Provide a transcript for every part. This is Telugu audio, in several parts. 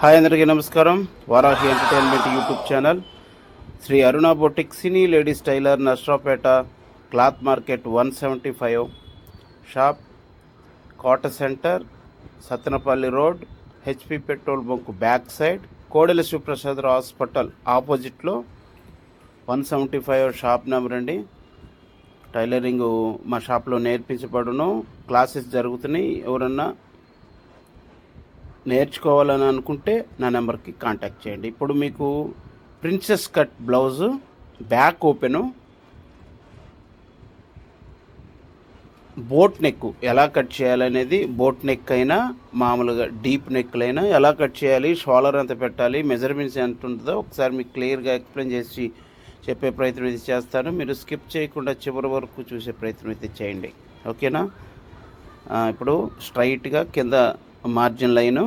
హాయ్ అందరికీ నమస్కారం. Varahi entertainment YouTube channel. Shri Aruna boutique cine ladies tailor Narasaraopet cloth market one seventy five shop Kota centre Sattenapalli road HP petrol bunk back side Kodela Sivaprasad hospital ఆపోజిట్లో one seventy five shop number అండి. టైలరింగ్ మా షాప్లో నేర్పించబడును. క్లాసెస్ జరుగుతున్నాయి. ఎవరన్నా నేర్చుకోవాలని అనుకుంటే నా నెంబర్కి కాంటాక్ట్ చేయండి. ఇప్పుడు మీకు princess cut blouse back open. Boat neck ఎలా కట్ చేయాలనేది బోట్ నెక్ అయినా మామూలుగా డీప్ నెక్లైనా ఎలా కట్ చేయాలి షోలర్ ఎంత పెట్టాలి మెజర్మెంట్స్ ఎంత ఉంటుందో ఒకసారి మీకు క్లియర్గా ఎక్స్ప్లెయిన్ చేసి చెప్పే ప్రయత్నం అయితే చేస్తాను. మీరు స్కిప్ చేయకుండా చివరి వరకు చూసే ప్రయత్నం అయితే చేయండి. ఓకేనా? ఇప్పుడు స్ట్రైట్గా కింద మార్జిన్ లైను.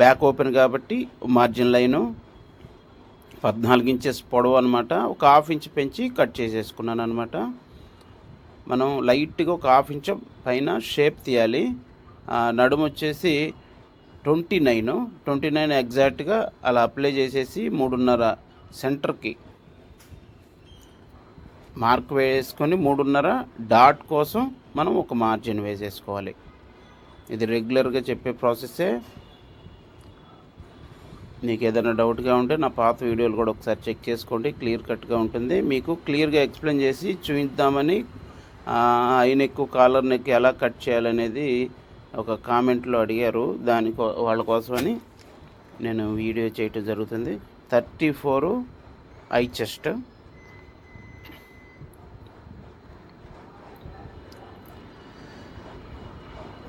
బ్యాక్ ఓపెన్ కాబట్టి మార్జిన్ లైను పద్నాలుగు ఇంచెస్ పొడవు అనమాట ఒక హాఫ్ ఇంచ్ పెంచి కట్ చేసేసుకున్నాను అనమాట మనం లైట్గా ఒక హాఫ్ ఇంచ్ పైన షేప్ తీయాలి. నడుము వచ్చేసి ట్వంటీ నైన్ ట్వంటీ నైన్ ఎగ్జాక్ట్గా అలా అప్లై చేసేసి మూడున్నర సెంటర్కి మార్క్ వేసుకొని మూడున్నర డాట్ కోసం మనం ఒక మార్జిన్ వేసేసుకోవాలి. ఇది రెగ్యులర్గా చెప్పే ప్రాసెసే మీకు ఏదైనా డౌట్గా ఉంటే నా పాత వీడియోలు కూడా ఒకసారి చెక్ చేసుకోండి. క్లియర్ కట్గా ఉంటుంది. మీకు క్లియర్గా ఎక్స్ప్లెయిన్ చేసి చూపిద్దామని ఐ నెక్ కాలర్ నెక్ ఎలా కట్ చేయాలనేది ఒక కామెంట్లో అడిగారు. దాని వాళ్ళ కోసమని నేను వీడియో చేయటం జరుగుతుంది. Thirty four I chest.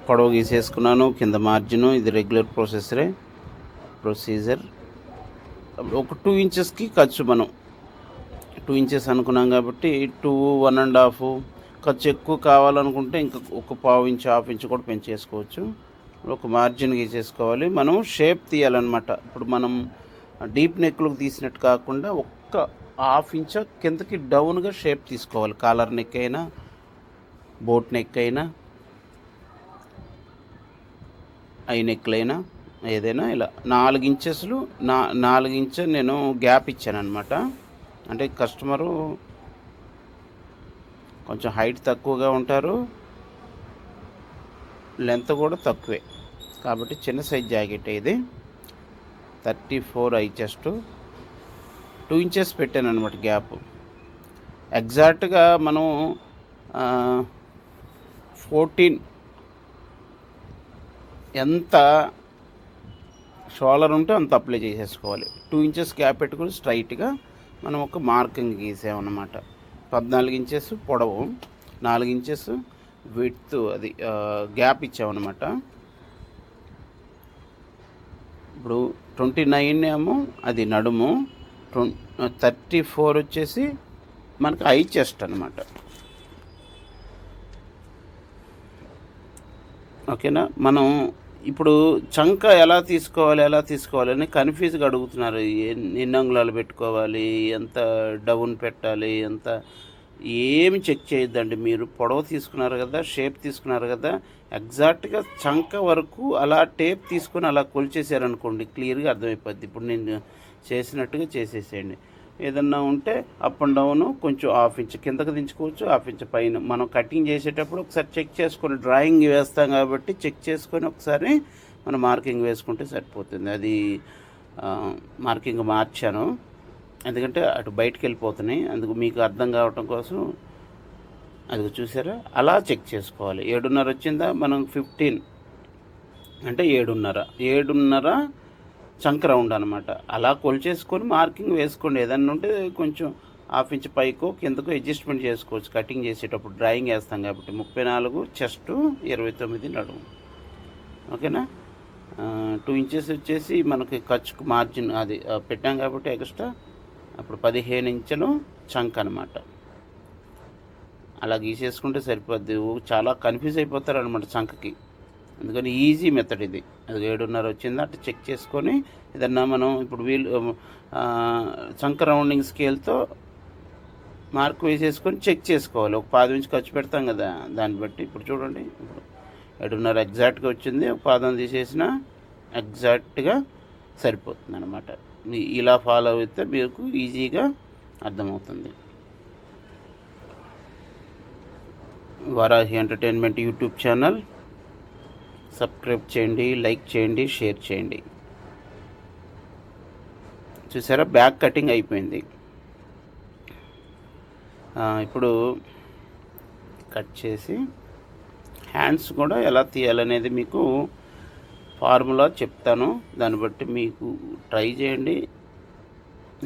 పొడవు గీసేసుకున్నాను. కింద మార్జిన్ ఇది రెగ్యులర్ ప్రాసెసరే. ప్రొసీజర్. ఒక టూ ఇంచెస్కి ఖర్చు మనం. టూ ఇంచెస్ అనుకున్నాం కాబట్టి టూ వన్ అండ్ హాఫ్ ఖర్చు ఎక్కువ కావాలనుకుంటే ఇంకా ఒక పావు ఇంచ్ హాఫ్ ఇంచ్ కూడా పెంచేసుకోవచ్చు. ఒక మార్జిన్ గీసేసుకోవాలి మనం షేప్ తీయాలన్నమాట. ఇప్పుడు మనం డీప్ నెక్లకు తీసినట్టు కాకుండా ఒక్క హాఫ్ ఇంచ్ కిందకి డౌన్గా షేప్ తీసుకోవాలి. కాలర్ నెక్ అయినా బోట్ నెక్ అయినా ఐ నెక్లైనా ఏదైనా ఇలా నాలుగు ఇంచెస్లు నా నాలుగు ఇంచె నేను గ్యాప్ ఇచ్చాను అనమాట అంటే కస్టమరు కొంచెం హైట్ తక్కువగా ఉంటారు. లెంత్ కూడా తక్కువే. కాబట్టి చిన్న సైజ్ జాకెట్ ఇది. Thirty four I chest. Two inches పెట్టాను అనమాట గ్యాప్. ఎగ్జాక్ట్గా మనం ఫోర్టీన్ ఎంత షోలర్ ఉంటే అంత అప్లై చేసేసుకోవాలి. టూ ఇంచెస్ గ్యాప్ పెట్టుకుని స్ట్రైట్గా మనం ఒక మార్కింగ్ గీసామన్నమాట. పద్నాలుగు ఇంచెస్ పొడవు నాలుగు ఇంచెస్ విత్ అది గ్యాప్ ఇచ్చామన్నమాట. ఇప్పుడు ట్వంటీ నైన్ ఏమో అది నడుము. థర్టీ ఫోర్ వచ్చేసి మనకి ఐ చెస్ట్ అనమాట ఓకేనా? మనం ఇప్పుడు చంక ఎలా తీసుకోవాలి ఎలా తీసుకోవాలి అని కన్ఫ్యూజ్గా అడుగుతున్నారు. ఎన్ని ఎన్ని అంగుళాలు పెట్టుకోవాలి ఎంత డౌన్ పెట్టాలి ఎంత ఏమి చెక్ చేయొద్దండి. మీరు పొడవు తీసుకున్నారు కదా షేప్ తీసుకున్నారు కదా ఎగ్జాక్ట్గా చంక వరకు అలా టేప్ తీసుకొని అలా కొలిచేసారనుకోండి క్లియర్గా అర్థమైపోద్ది. ఇప్పుడు నేను చేసినట్టుగా చేసేసేయండి. ఏదన్నా ఉంటే అప్ అండ్ డౌన్ కొంచెం హాఫ్ ఇంచ్ కిందకు దించుకోవచ్చు హాఫ్ ఇంచ్ పైన. మనం కటింగ్ చేసేటప్పుడు ఒకసారి చెక్ చేసుకొని డ్రాయింగ్ వేస్తాం కాబట్టి చెక్ చేసుకొని ఒకసారి మనం మార్కింగ్ వేసుకుంటే సరిపోతుంది. అది మార్కింగ్ మార్చాను. ఎందుకంటే అటు బయటికి వెళ్ళిపోతున్నాయి. అందుకు మీకు అర్థం కావటం కోసం అది చూసారా? అలా చెక్ చేసుకోవాలి. ఏడున్నర వచ్చిందా? మనం ఫిఫ్టీన్ అంటే ఏడున్నర. ఏడున్నర చంక్ రౌండ్ అనమాట అలా కొలిచేసుకొని మార్కింగ్ వేసుకోండి. ఏదన్నా ఉంటే కొంచెం హాఫ్ ఇంచ్ పైకో కిందకో అడ్జస్ట్మెంట్ చేసుకోవచ్చు. కటింగ్ చేసేటప్పుడు డ్రాయింగ్ వేస్తాం కాబట్టి ముప్పై నాలుగు చెస్ట్ ఇరవై తొమ్మిది నడుము. ఓకేనా? టూ ఇంచెస్ వచ్చేసి మనకి ఖర్చుకు మార్జిన్ అది పెట్టాం కాబట్టి ఎక్స్ట్రా అప్పుడు పదిహేను ఇంచులు చంక్ అనమాట అలా గీసేసుకుంటే సరిపోద్ది. చాలా కన్ఫ్యూజ్ అయిపోతారు అనమాట చంకకి. అందుకని ఈజీ మెథడ్ ఇది. ఏడున్నర వచ్చిందా అటు చెక్ చేసుకొని ఏదన్నా మనం ఇప్పుడు వీలు ఆ, రౌండింగ్ స్కేల్తో మార్క్ వేసేసుకొని చెక్ చేసుకోవాలి. ఒక పాదం నుంచి ఖర్చు పెడతాం కదా దాన్ని బట్టి. ఇప్పుడు చూడండి ఇప్పుడు ఏడున్నర ఎగ్జాక్ట్గా వచ్చింది. ఒక పాదం తీసేసిన ఎగ్జాక్ట్గా సరిపోతుంది అనమాట ఇలా ఫాలో అయితే మీకు ఈజీగా అర్థమవుతుంది. Varahi entertainment YouTube channel subscribe చేయండి లైక్ చేయండి షేర్ చేయండి. చూసారా? బ్యాక్ కటింగ్ అయిపోయింది. ఇప్పుడు కట్ చేసి హ్యాండ్స్ కూడా ఎలా తీయాలనేది మీకు ఫార్ములా చెప్తాను. దాన్ని బట్టి మీకు ట్రై చేయండి.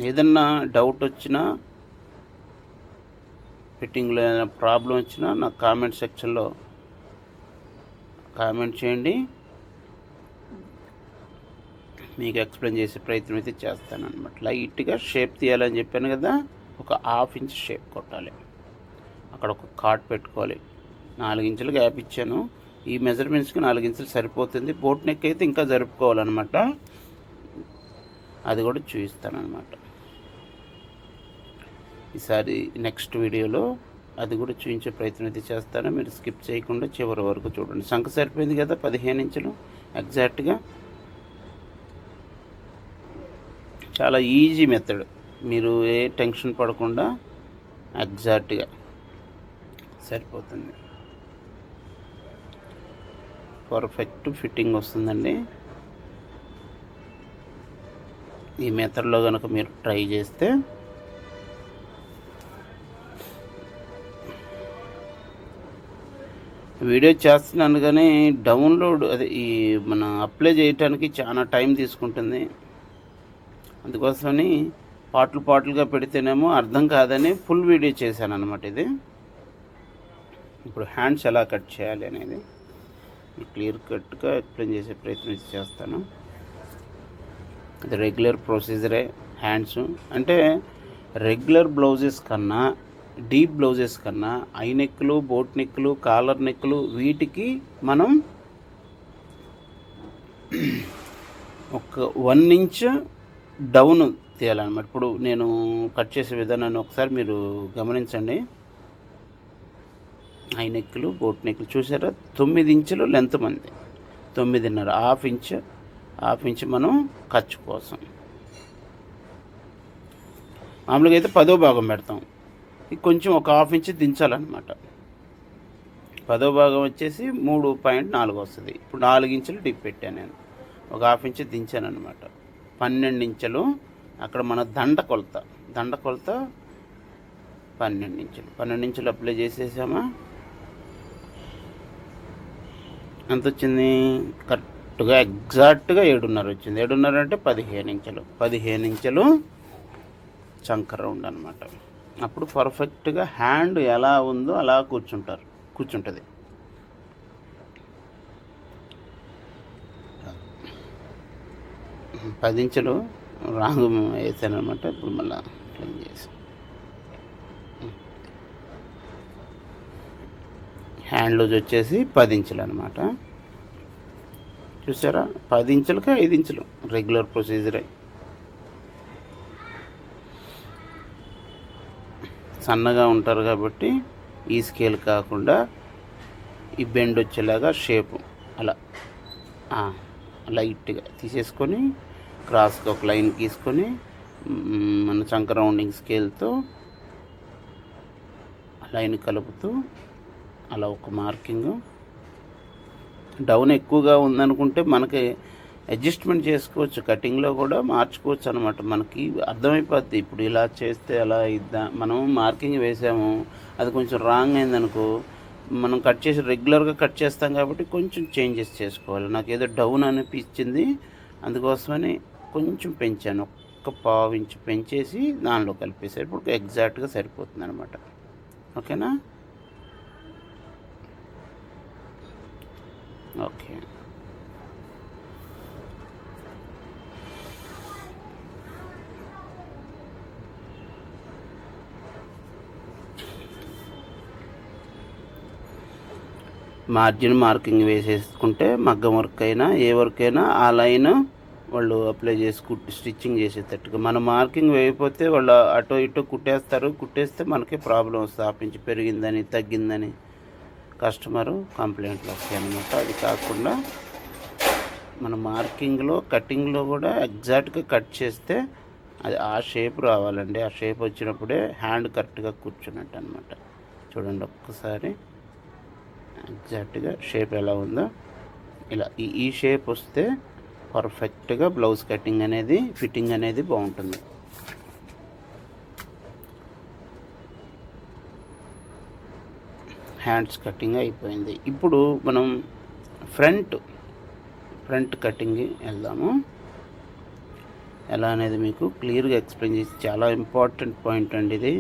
ఏదన్నా డౌట్ వచ్చినా ఫిట్టింగ్లో ఏదైనా ప్రాబ్లం వచ్చినా నాకు కామెంట్ సెక్షన్లో కామెంట్ చేయండి. మీకు ఎక్స్ప్లెయిన్ చేసే ప్రయత్నం అయితే చేస్తాను అనమాట లైట్గా షేప్ తీయాలని చెప్పాను కదా ఒక హాఫ్ ఇంచ్ షేప్ కొట్టాలి. అక్కడ ఒక కాట్ పెట్టుకోవాలి. నాలుగు ఇంచులు గ్యాప్ ఇచ్చాను. ఈ మెజర్మెంట్స్కి నాలుగు ఇంచులు సరిపోతుంది. బోట్ నెక్ అయితే ఇంకా జరుపుకోవాలన్నమాట. అది కూడా చూపిస్తాను అనమాట ఈసారి నెక్స్ట్ వీడియోలో అది కూడా చూపించే ప్రయత్నం అయితే చేస్తాను. మీరు స్కిప్ చేయకుండా చివరి వరకు చూడండి. సంఖ సరిపోయింది కదా పదిహేను ఇంచులు ఎగ్జాక్ట్గా. చాలా ఈజీ మెథడ్. మీరు ఏ టెన్షన్ పడకుండా ఎగ్జాక్ట్గా సరిపోతుంది. పర్ఫెక్ట్ ఫిట్టింగ్ వస్తుందండి. ఈ మెథడ్లో కనుక మీరు ట్రై చేస్తే వీడియో చేస్తున్నాను కానీ డౌన్లోడ్ అదే ఈ మన అప్లై చేయటానికి చాలా టైం తీసుకుంటుంది. అందుకోసమని పాటలు పాటలుగా పెడితేనేమో అర్థం కాదని ఫుల్ వీడియో చేశాను అనమాట ఇది. ఇప్పుడు హ్యాండ్స్ ఎలా కట్ చేయాలి అనేది క్లియర్ కట్గా ఎక్స్ప్లెయిన్ చేసే ప్రయత్నం చేస్తాను. అది రెగ్యులర్ ప్రొసీజరే హ్యాండ్స్. అంటే రెగ్యులర్ బ్లౌజెస్ కన్నా డీప్ బ్లౌజెస్ కన్నా ఐ నెక్లు బోట్ నెక్లు కాలర్ నెక్లు వీటికి మనం ఒక వన్ ఇంచ్ డౌన్ తీయాలన్నమాట. ఇప్పుడు నేను కట్ చేసే విధానాన్ని ఒకసారి మీరు గమనించండి. ఐ నెక్లు బోట్ నెక్లు చూసారా? తొమ్మిది ఇంచులు లెంత్ మంది. తొమ్మిదిన్నర హాఫ్ ఇంచ్ హాఫ్ ఇంచ్ మనం ఖర్చు కోసం. మామూలుగా అయితే పదో భాగం పెడతాం. కొంచెం ఒక హాఫ్ ఇంచ్ దించాలన్నమాట. పదో భాగం వచ్చేసి మూడు పాయింట్ నాలుగు వస్తుంది. ఇప్పుడు నాలుగు ఇంచులు డిప్ పెట్టాను నేను. ఒక హాఫ్ ఇంచ్ దించాను అనమాట పన్నెండు ఇంచులు అక్కడ మన దండ కొలత. దండ కొలత పన్నెండు ఇంచులు. పన్నెండు ఇంచులు అప్లై చేసేసామా? ఎంత వచ్చింది? కరెక్ట్గా ఎగ్జాక్ట్గా ఏడున్నర వచ్చింది. ఏడున్నర అంటే పదిహేను ఇంచులు. పదిహేను ఇంచులు చంకర రౌండ్ అనమాట అప్పుడు పర్ఫెక్ట్గా హ్యాండ్ ఎలా ఉందో అలా కూర్చుంటారు కూర్చుంటుంది. పది ఇంచులు రాంగ్ వేసాను అనమాట ఇప్పుడు మళ్ళీ క్లీన్ చేసి. హ్యాండ్ లూజ్ వచ్చేసి పది ఇంచులు అనమాట చూసారా? పది ఇంచులకి ఐదు ఇంచులు రెగ్యులర్ ప్రొసీజరే. సన్నగా ఉంటారు కాబట్టి ఈ స్కేల్ కాకుండా ఈ బెండ్ వచ్చేలాగా షేప్ అలా లైట్గా తీసేసుకొని క్రాస్కి ఒక లైన్ గీసుకొని మన చంక రౌండింగ్ స్కేల్తో లైన్ కలుపుతూ అలా ఒక మార్కింగ్ డౌన్ ఎక్కువగా ఉందనుకుంటే మనకి అడ్జస్ట్మెంట్ చేసుకోవచ్చు కటింగ్లో కూడా మార్చుకోవచ్చు అనమాట మనకి అర్థమైపోద్ది. ఇప్పుడు ఇలా చేస్తే అలా ఇద్దాం మనం మార్కింగ్ వేసాము అది కొంచెం రాంగ్ అయిందనుకో మనం కట్ చేసి రెగ్యులర్గా కట్ చేస్తాం కాబట్టి కొంచెం చేంజెస్ చేసుకోవాలి. నాకు ఏదో డౌన్ అనిపించింది అందుకోసమని కొంచెం పెంచాను. ఒక్క పావు ఇంచు పెంచేసి దానిలో కలిపేసారు ఇప్పుడు ఎగ్జాక్ట్గా సరిపోతుంది అనమాట ఓకేనా? ఓకే. మార్జిన్ మార్కింగ్ వేసేసుకుంటే మగ్గం వర్క్ అయినా ఏ వర్క్ అయినా ఆ లైన్ వాళ్ళు అప్లై చేసి కుట్టి స్టిచ్చింగ్ చేసేటట్టుగా. మన మార్కింగ్ వేయకపోతే వాళ్ళు అటో ఇటో కుట్టేస్తారు. కుట్టేస్తే మనకి ప్రాబ్లం వస్తుంది ఆపించి పెరిగిందని తగ్గిందని కస్టమరు కంప్లైంట్లు వస్తాయి అన్నమాట అది కాకుండా మన మార్కింగ్లో కటింగ్లో కూడా ఎగ్జాక్ట్గా కట్ చేస్తే అది ఆ షేప్ రావాలండి. ఆ షేప్ వచ్చినప్పుడే హ్యాండ్ కరెక్ట్గా కూర్చున్నట్టు అనమాట చూడండి ఒక్కసారి. ఎగ్జాక్ట్గా షేప్ ఎలా ఉందో. ఇలా ఈ షేప్ వస్తే పర్ఫెక్ట్గా బ్లౌజ్ కటింగ్ అనేది ఫిట్టింగ్ అనేది బాగుంటుంది. హ్యాండ్స్ కటింగ్ అయిపోయింది. ఇప్పుడు మనం ఫ్రంట్ ఫ్రంట్ కటింగ్ వెళ్దాము. ఎలా అనేది మీకు క్లియర్గా ఎక్స్ప్లెయిన్ చేసి చాలా ఇంపార్టెంట్ పాయింట్ అండి ఇది.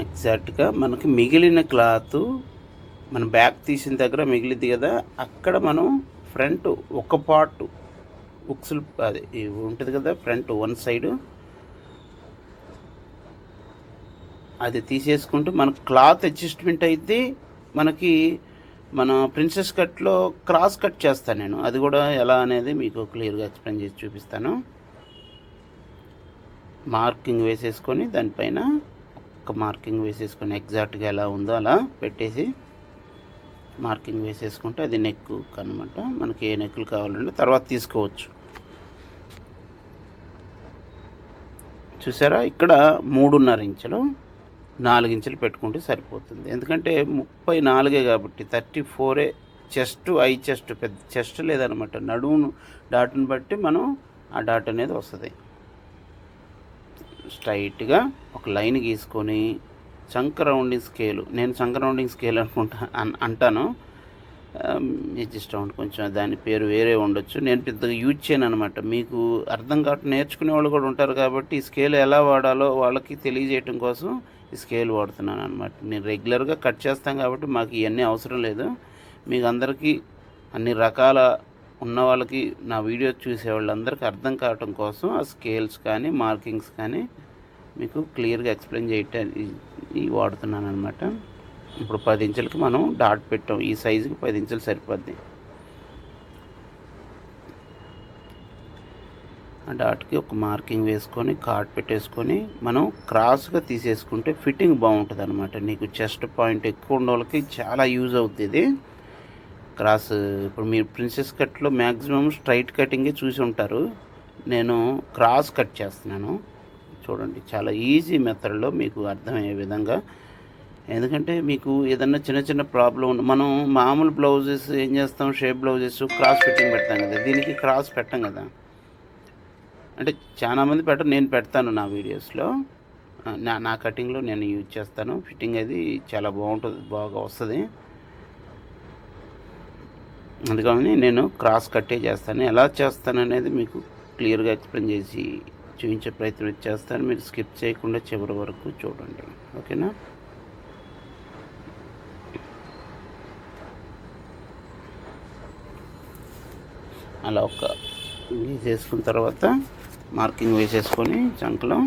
ఎగ్జాక్ట్గా మనకి మిగిలిన క్లాత్ మన బ్యాక్ తీసిన దగ్గర మిగిలింది కదా అక్కడ మనం ఫ్రంట్ ఒక పార్ట్ బుక్స్లు అది ఉంటుంది కదా ఫ్రంట్ వన్ సైడ్. అది తీసేసుకుంటూ మన క్లాత్ అడ్జస్ట్మెంట్ అయితే మనకి మన ప్రిన్సెస్ కట్లో క్రాస్ కట్ చేస్తాను నేను. అది కూడా ఎలా అనేది మీకు క్లియర్గా ఎక్స్ప్లెయిన్ చేసి చూపిస్తాను. మార్కింగ్ వేసేసుకొని దానిపైన ఒక మార్కింగ్ వేసేసుకొని ఎగ్జాక్ట్గా ఎలా ఉందో అలా పెట్టేసి మార్కింగ్ వేసేసుకుంటే అది నెక్ అనమాట మనకి ఏ నెక్కులు కావాలంటే తర్వాత తీసుకోవచ్చు. చూసారా? ఇక్కడ మూడున్నర ఇంచులు నాలుగు ఇంచులు పెట్టుకుంటే సరిపోతుంది. ఎందుకంటే ముప్పై నాలుగే కాబట్టి థర్టీ ఫోరే చెస్ట్ ఐ చెస్ట్ పెద్ద చెస్ట్ లేదనమాట. నడువును డాట్ని బట్టి మనం ఆ డాట్ అనేది వస్తుంది. స్ట్రైట్గా ఒక లైన్ గీసుకొని చంక రౌండింగ్ స్కేలు నేను చంక రౌండింగ్ స్కేల్ అనుకుంటా అంటాను. జస్ట్ రౌండ్ కొంచెం దాని పేరు వేరే ఉండొచ్చు. నేను పెద్దగా యూజ్ చేయను అనమాట. మీకు అర్థం కావటం నేర్చుకునే వాళ్ళు కూడా ఉంటారు కాబట్టి ఈ స్కేల్ ఎలా వాడాలో వాళ్ళకి తెలియజేయటం కోసం ఈ స్కేల్ వాడుతున్నాను అనమాట. నేను రెగ్యులర్గా కట్ చేస్తాం కాబట్టి మాకు ఇవన్నీ అవసరం లేదు. మీకు అందరికీ అన్ని రకాల ఉన్న వాళ్ళకి నా వీడియో చూసే వాళ్ళందరికీ అర్థం కావటం కోసం ఆ స్కేల్స్ కానీ మార్కింగ్స్ కానీ మీకు క్లియర్గా ఎక్స్ప్లెయిన్ చేయటానికి వాడుతున్నాను అనమాట ఇప్పుడు పది ఇంచులకి మనం డాట్ పెట్టాం. ఈ సైజుకి పది ఇంచులు సరిపోద్ది. ఆ డాట్కి ఒక మార్కింగ్ వేసుకొని కార్డ్ పెట్టేసుకొని మనం క్రాస్గా తీసేసుకుంటే ఫిట్టింగ్ బాగుంటుంది అనమాట నీకు చెస్ట్ పాయింట్ ఎక్కువ ఉన్న వాళ్ళకి చాలా యూజ్ అవుతుంది క్రాస్ ఇప్పుడు మీరు ప్రిన్సెస్ కట్లో మ్యాక్సిమం స్ట్రైట్ కటింగే చూసి ఉంటారు. నేను క్రాస్ కట్ చేస్తున్నాను. చూడండి చాలా ఈజీ మెథడ్లో మీకు అర్థమయ్యే విధంగా. ఎందుకంటే మీకు ఏదన్నా చిన్న చిన్న ప్రాబ్లం మనం మామూలు బ్లౌజెస్ ఏం చేస్తాం? షేప్ బ్లౌజెస్ క్రాస్ ఫిట్టింగ్ పెడతాం కదా. దీనికి క్రాస్ పెట్టాం కదా. అంటే చాలామంది పెట్టరు నేను పెడతాను నా వీడియోస్లో. నా నా కటింగ్లో నేను యూజ్ చేస్తాను. ఫిట్టింగ్ అది చాలా బాగుంటుంది బాగా వస్తుంది. అందుకని నేను క్రాస్ కట్టే చేస్తాను. ఎలా చేస్తాను అనేది మీకు క్లియర్గా ఎక్స్ప్లెయిన్ చేసి చూపించే ప్రయత్నం చేస్తాను. మీరు స్కిప్ చేయకుండా చివరి వరకు చూడండి. ఓకేనా? అలా ఒక వేసేసుకున్న తర్వాత మార్కింగ్ వేసేసుకొని చంకలో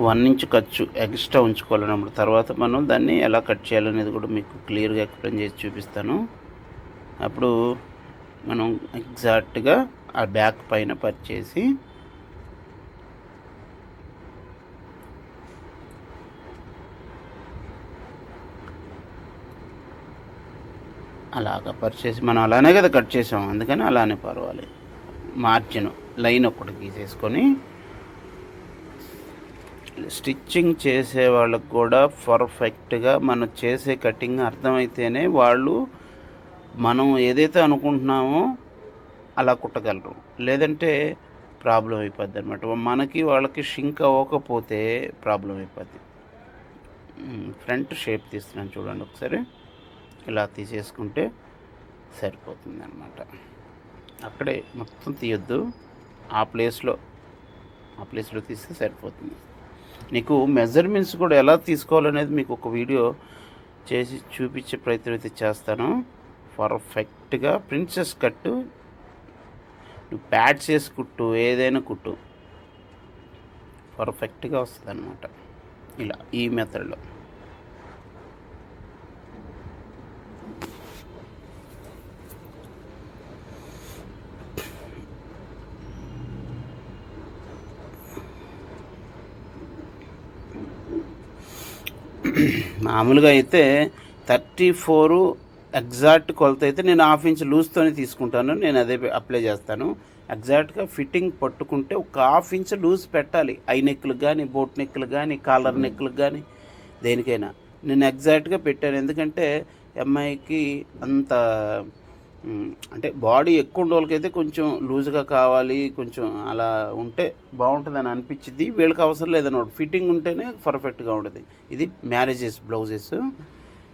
వన్ ఇంచ్ ఖర్చు ఎక్స్ట్రా ఉంచుకోవాలన్నప్పుడు తర్వాత మనం దాన్ని ఎలా కట్ చేయాలనేది కూడా మీకు క్లియర్గా ఎక్స్ప్లెయిన్ చేసి చూపిస్తాను. అప్పుడు మనం ఎగ్జాక్ట్గా ఆ బ్యాక్ పైన పరిచేసి అలాగా పరిచేసి మనం అలానే కదా కట్ చేసాం అందుకని అలానే పర్వాలి మార్జిన్ లైన్ ఒకటి గీసేసుకొని స్టిచ్చింగ్ చేసే వాళ్ళకు కూడా పర్ఫెక్ట్గా మనం చేసే కటింగ్ అర్థమైతేనే వాళ్ళు మనం ఏదైతే అనుకుంటున్నామో అలా కుట్టగలరు. లేదంటే ప్రాబ్లం అయిపోద్ది అనమాట మనకి వాళ్ళకి షింక్ అవ్వకపోతే ప్రాబ్లం అయిపోద్ది. ఫ్రంట్ షేప్ తీస్తున్నాను చూడండి ఒకసారి. ఇలా తీసేసుకుంటే సరిపోతుంది అనమాట అక్కడే మొత్తం తీయొద్దు. ఆ ప్లేస్లో ఆ ప్లేస్లో తీస్తే సరిపోతుంది. నీకు మెజర్మెంట్స్ కూడా ఎలా తీసుకోవాలనేది మీకు ఒక వీడియో చేసి చూపించే ప్రయత్నం అయితే చేస్తాను. పర్ఫెక్ట్గా ప్రిన్సెస్ కట్టు నువ్వు ప్యాడ్స్ వేసి కుట్టు ఏదైనా కుట్టు. పర్ఫెక్ట్గా వస్తుంది అనమాట ఇలా ఈ మెథడ్లో మామూలుగా అయితే థర్టీ ఫోరు ఎగ్జాక్ట్ కొలత అయితే నేను హాఫ్ ఇంచ్ లూజ్తోనే తీసుకుంటాను. నేను అదే అప్లై చేస్తాను. ఎగ్జాక్ట్గా ఫిట్టింగ్ పట్టుకుంటే ఒక హాఫ్ ఇంచ్ లూజ్ పెట్టాలి. ఐ నెక్లకు కానీ బోట్ నెక్లు కానీ కాలర్ నెక్లకు కానీ దేనికైనా. నేను ఎగ్జాక్ట్గా పెట్టాను. ఎందుకంటే అమ్మాయికి అంత అంటే బాడీ ఎక్కువ ఉండే వాళ్ళకైతే కొంచెం లూజ్గా కావాలి కొంచెం అలా ఉంటే బాగుంటుందని అనిపించింది వీళ్ళకి అవసరం లేదన్నమాట. ఫిట్టింగ్ ఉంటేనే పర్ఫెక్ట్గా ఉంటుంది. ఇది మ్యారేజెస్ బ్లౌజెస్.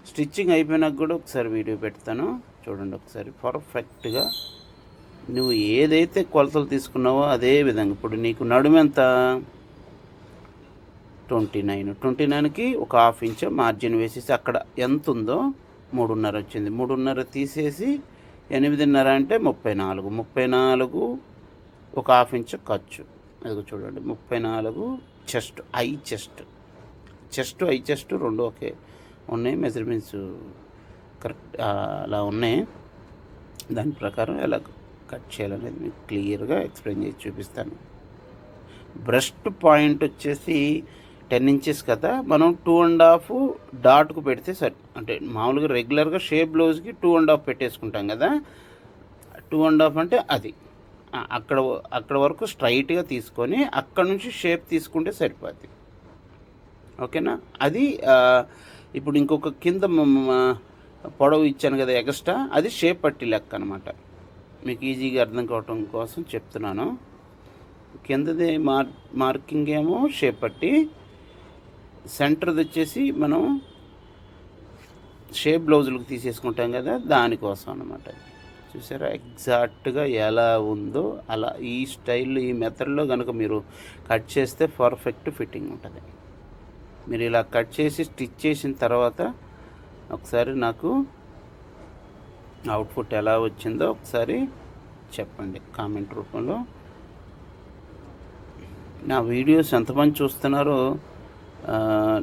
స్టిచ్చింగ్ అయిపోయినాక కూడా ఒకసారి వీడియో పెడతాను. చూడండి ఒకసారి. పర్ఫెక్ట్గా నువ్వు ఏదైతే కొలతలు తీసుకున్నావో అదే విధంగా. ఇప్పుడు నీకు నడుమెంత ట్వంటీ నైన్. ట్వంటీ నైన్కి ఒక హాఫ్ ఇంచ్ మార్జిన్ వేసేసి అక్కడ ఎంత ఉందో మూడున్నర వచ్చింది. మూడున్నర తీసేసి ఎనిమిదిన్నర అంటే ముప్పై నాలుగు. ముప్పై నాలుగు ఒక హాఫ్ ఇంచ్ ఖర్చు. అది చూడండి. ముప్పై నాలుగు chest I chest. Chest I chest రెండు ఒకే ఉన్నాయి. మెజర్మెంట్స్ కరెక్ట్ అలా ఉన్నాయి. దాని ప్రకారం ఎలా కట్ చేయాలనేది మీకు క్లియర్గా ఎక్స్ప్లెయిన్ చేసి చూపిస్తాను. బ్రెస్ట్ పాయింట్ వచ్చేసి టెన్ ఇంచెస్ కదా మనం టూ అండ్ హాఫ్ డాట్కు పెడితే సరి అంటే మామూలుగా రెగ్యులర్గా షేప్ బ్లౌజ్కి టూ అండ్ హాఫ్ పెట్టేసుకుంటాం కదా టూ అండ్ హాఫ్ అంటే అది. అక్కడ అక్కడ వరకు స్ట్రైట్గా తీసుకొని అక్కడ నుంచి షేప్ తీసుకుంటే సరిపోద్ది. ఓకేనా? అది ఇప్పుడు ఇంకొక కింద పొడవు ఇచ్చాను కదా ఎక్స్ట్రా అది షేప్ పట్టి లెక్క అనమాట మీకు ఈజీగా అర్థం కావటం కోసం చెప్తున్నాను. కిందది మార్ మార్కింగ్ ఏమో షేప్ పట్టి సెంటర్ది వచ్చేసి మనం షేప్ బ్లౌజులకు తీసేసుకుంటాం కదా దానికోసం అనమాట చూసారా? ఎగ్జాక్ట్గా ఎలా ఉందో అలా ఈ స్టైల్ ఈ మెథడ్లో కనుక మీరు కట్ చేస్తే పర్ఫెక్ట్ ఫిట్టింగ్ ఉంటుంది. మీరు ఇలా కట్ చేసి స్టిచ్ చేసిన తర్వాత ఒకసారి నాకు అవుట్పుట్ ఎలా వచ్చిందో ఒకసారి చెప్పండి కామెంట్ రూపంలో. నా వీడియోస్ ఎంతమంది చూస్తున్నారో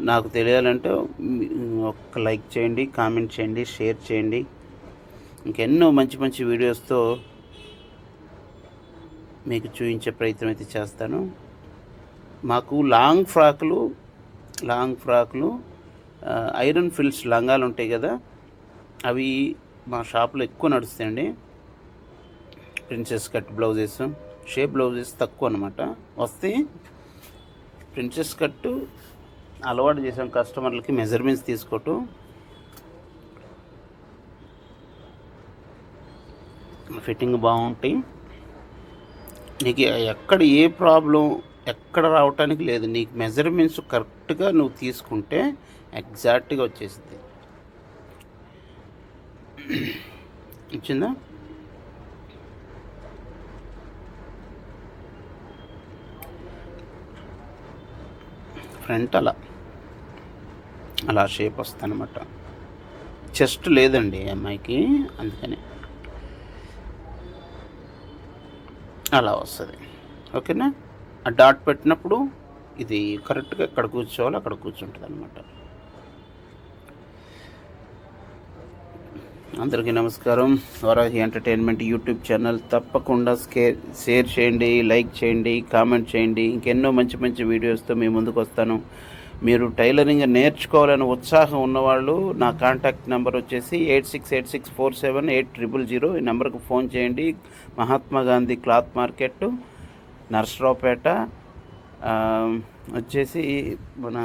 నాకు తెలియాలంటే ఒక లైక్ చేయండి కామెంట్ చేయండి షేర్ చేయండి. ఇంకెన్నో మంచి మంచి వీడియోస్తో మీకు చూపించే ప్రయత్నం అయితే చేస్తాను. మాకు లాంగ్ ఫ్రాకులు లాంగ్ ఫ్రాకులు ఐరన్ ఫిల్స్ లంగాలు ఉంటాయి కదా అవి మా షాప్లో ఎక్కువ నడుస్తాయండి. Princess cut blouses shape blouses తక్కువ అనమాట వస్తే ప్రిన్సెస్ కట్టు అలవాటు చేసాం కస్టమర్లకి మెజర్మెంట్స్ తీసుకోవటం ఫిట్టింగ్ బాగుంటాయి. నీకు ఎక్కడ ఏ ప్రాబ్లం ఎక్కడ రావటానికి లేదు. నీకు మెజర్మెంట్స్ కరెక్ట్గా నువ్వు తీసుకుంటే ఎగ్జాక్ట్గా వచ్చేసింది ఇచ్చిందా? ఫ్రంట్ అలా. అలా షేప్ వస్తుందన్నమాట. చెస్ట్ లేదండి అమ్మాయికి అందుకని. అలా వస్తుంది. ఓకేనా? ఆ డాట్ పెట్టినప్పుడు ఇది కరెక్ట్గా ఎక్కడ కూర్చోవాలి అక్కడ కూర్చుంటుంది అనమాట అందరికీ నమస్కారం. వరాహి ఎంటర్టైన్మెంట్ యూట్యూబ్ ఛానల్ తప్పకుండా స్కే- షేర్ చేయండి లైక్ చేయండి కామెంట్ చేయండి. ఇంకెన్నో మంచి మంచి వీడియోస్తో మీ ముందుకు వస్తాను మీరు టైలరింగ్ నేర్చుకోవాలని ఉత్సాహం ఉన్నవాళ్ళు నా కాంటాక్ట్ నెంబర్ వచ్చేసి eight six eight six four seven eight triple zero ఈ నెంబర్కి ఫోన్ చేయండి. మహాత్మా గాంధీ క్లాత్ మార్కెట్ నర్సరావుపేట వచ్చేసి మన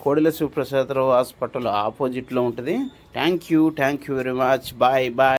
కోడిల శివప్రసాదరావు హాస్పిటల్ ఆపోజిట్లో ఉంటుంది. Thank you thank you very much. Bye bye.